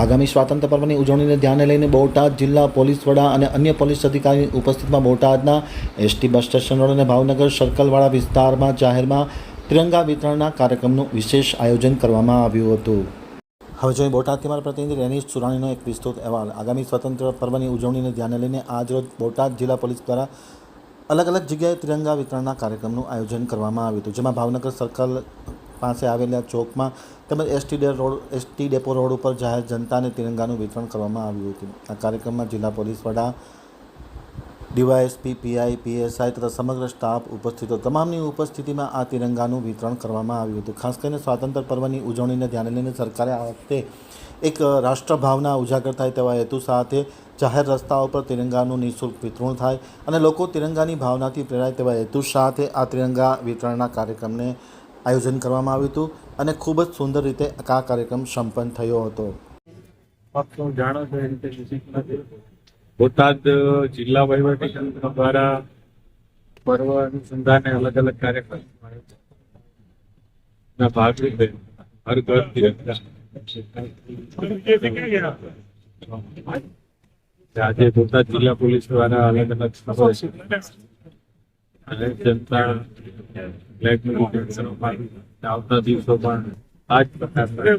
આગામી સ્વાતંત્ર્ય પર્વની ઉજવણીને ધ્યાને લઈને બોટાદ જિલ્લા પોલીસ વડા અને અન્ય પોલીસ અધિકારીની ઉપસ્થિતિમાં બોટાદના એસટી બસ સ્ટેશન રોડ અને ભાવનગર સર્કલવાળા વિસ્તારમાં જાહેરમાં તિરંગા વિતરણના કાર્યક્રમનું વિશેષ આયોજન કરવામાં આવ્યું હતું. હવે જોઈએ બોટાદથી મારા પ્રતિનિધિ રેનીશ ચુરાણીનો એક વિસ્તૃત અહેવાલ. આગામી સ્વતંત્ર પર્વની ઉજવણીને ધ્યાને લઈને આજરોજ બોટાદ જિલ્લા પોલીસ દ્વારા અલગ અલગ જગ્યાએ તિરંગા વિતરણના કાર્યક્રમનું આયોજન કરવામાં આવ્યું હતું, જેમાં ભાવનગર સર્કલ પાસે આવેલા ચોકમાં તેમજ ST road, ST depot road ઉપર જાહેર જનતાને તિરંગાનું વિતરણ કરવામાં આવ્યું હતું. આ કાર્યક્રમમાં જિલ્લા પોલીસ વડા, ડીવાયએસપી, પીઆઈ, પીએસઆઈ તથા સમગ્ર સ્ટાફ ઉપસ્થિતો તમામની ઉપસ્થિતિમાં આ તિરંગાનું વિતરણ કરવામાં આવ્યું હતું. ખાસ કરીને સ્વાતંત્ર્ય પર્વની ઉજવણીને ધ્યાને લઈને સરકારે આ વખતે એક રાષ્ટ્રભાવના ઉજાગર થાય તેવા હેતુ સાથે જાહેર રસ્તાઓ પર તિરંગાનું નિઃશુલ્ક વિતરણ થાય અને લોકો તિરંગાની ભાવનાથી પ્રેરાય તેવા હેતુ સાથે આ તિરંગા વિતરણના કાર્યક્રમને આયોજન કરવામાં આવ્યું હતું અને ખૂબ જ સુંદર રીતે આ કાર્યક્રમ સંપન્ન થયો હતો. બોટાદ જિલ્લા વહીવટી તંત્ર દ્વારા પર્વ અનુસંધાને અલગ અલગ કાર્યક્રમ ના ભાગરૂપે હર ઘર આજે બોટાદ જિલ્લા પોલીસ દ્વારા અલગ અલગ આવતા દિવસો પણ આ જ પ્રકારના